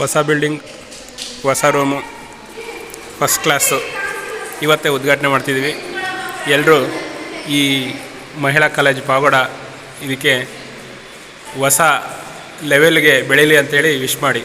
ಹೊಸ ಬಿಲ್ಡಿಂಗ್ ಹೊಸ room first class ಇವತ್ತೇ ಉದ್ಘಾಟನೆ ಮಾಡ್ತಿದ್ದೀವಿ ಎಲ್ಲರೂ ಈ ಮಹಿಳಾ ಕಾಲೇಜ್ ಪಾಗೋಡ ಇದಕ್ಕೆ ಹೊಸ ಲೆವೆಲ್ಗೆ ಬೆಳೀಲಿ ಅಂತೇಳಿ ವಿಶ್ ಮಾಡಿ.